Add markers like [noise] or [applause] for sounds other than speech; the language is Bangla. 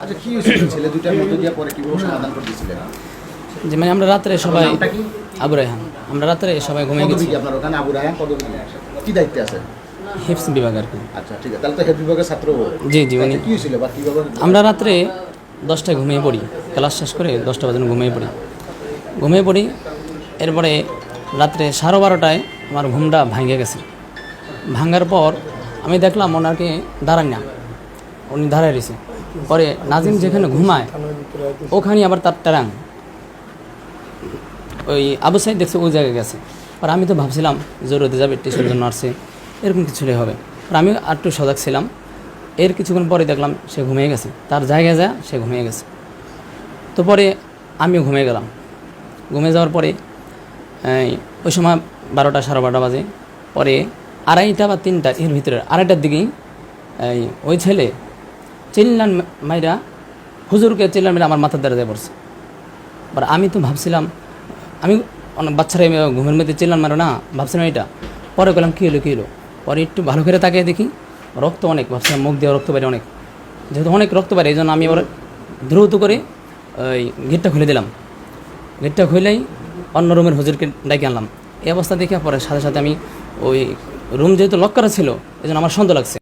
আচ্ছা কি হয়েছিল [coughs] ছেলে দুইটার মধ্যে দিয়ে পরে কীভাবে সমাধান করতেছিলেন যে মানে আমরা রাত্রে সবাই আবু রায়হান। আমরা রাত্রে সবাই ঘুমিয়ে গেছি। আপনার ওখানে আবু রায়হান পদবী কি? কি দায়িত্বে আছে হিপস বিভাগ আর কি। আচ্ছা ঠিক আছে। তাহলে তো হেড বিভাগের ছাত্র জি জি আচ্ছা, কি হয়েছিল বা কীভাবে আমরা রাত্রে দশটায় ঘুমিয়ে পড়ি। ক্লাস শেষ করে দশটা বাজে ঘুমিয়ে পড়ি। ঘুমিয়ে পড়ি। এরপরে রাত্রে সাড়ে বারোটায় আমার ঘুমটা ভাঙে গেছে। ভাঙার পর আমি দেখলাম ওনাকে দাঁড়ান না। উনি দাঁড়ায় রয়েছে। পরে নাজিম যেখানে ঘুমায় ওখানে আবার তার ট্যারাং। ওই আবু সাইদ দেখছে ওই জায়গায় গেছে। আর আমি তো ভাবছিলাম, জরুরি যাবে টিউশন জন্য আসছে। এরকম কিছু হবে। আর আমি আর একটু সজাগ ছিলাম। এর কিছুক্ষণ পরে দেখলাম সে ঘুমিয়ে গেছে। তার জায়গায় যা সে ঘুমিয়ে গেছে। তো পরে আমিও ঘুমিয়ে গেলাম। ঘুমিয়ে যাওয়ার পরে ওই সময় বারোটা, সাড়ে বারোটা বাজে। পরে আড়াইটা বা তিনটা, এর ভিতরে আড়াইটার দিকেই ওই ছেলে চিল্লান মাইরা হুজুরকে চিল্লান মেরে আমার মাথার দ্বারা দিয়ে পড়ছে। এবার আমি তো ভাবছিলাম, আমি অনেক বাচ্চারা ঘুমের মধ্যে চিল্লান মারো না, ভাবছিলাম এটা। পরে গেলাম কী হলো কী হলো পরে একটু ভালো করে তাকিয়ে দেখি, রক্ত অনেক, ভাবছিলাম মুখ দিয়ে রক্ত বাইরে অনেক। যেহেতু অনেক রক্ত বাইরে এই জন্য আমি আবার দ্রুত করে ওই গেটটা খুলে দিলাম। গেটটা খুলেই অন্য রুমের হুজুরকে ডেকে আনলাম। এই অবস্থা দেখে পরে সাথে সাথে আমি ওই রুম যেহেতু লক করা ছিল এই জন্য আমার সন্দেহ লাগছে।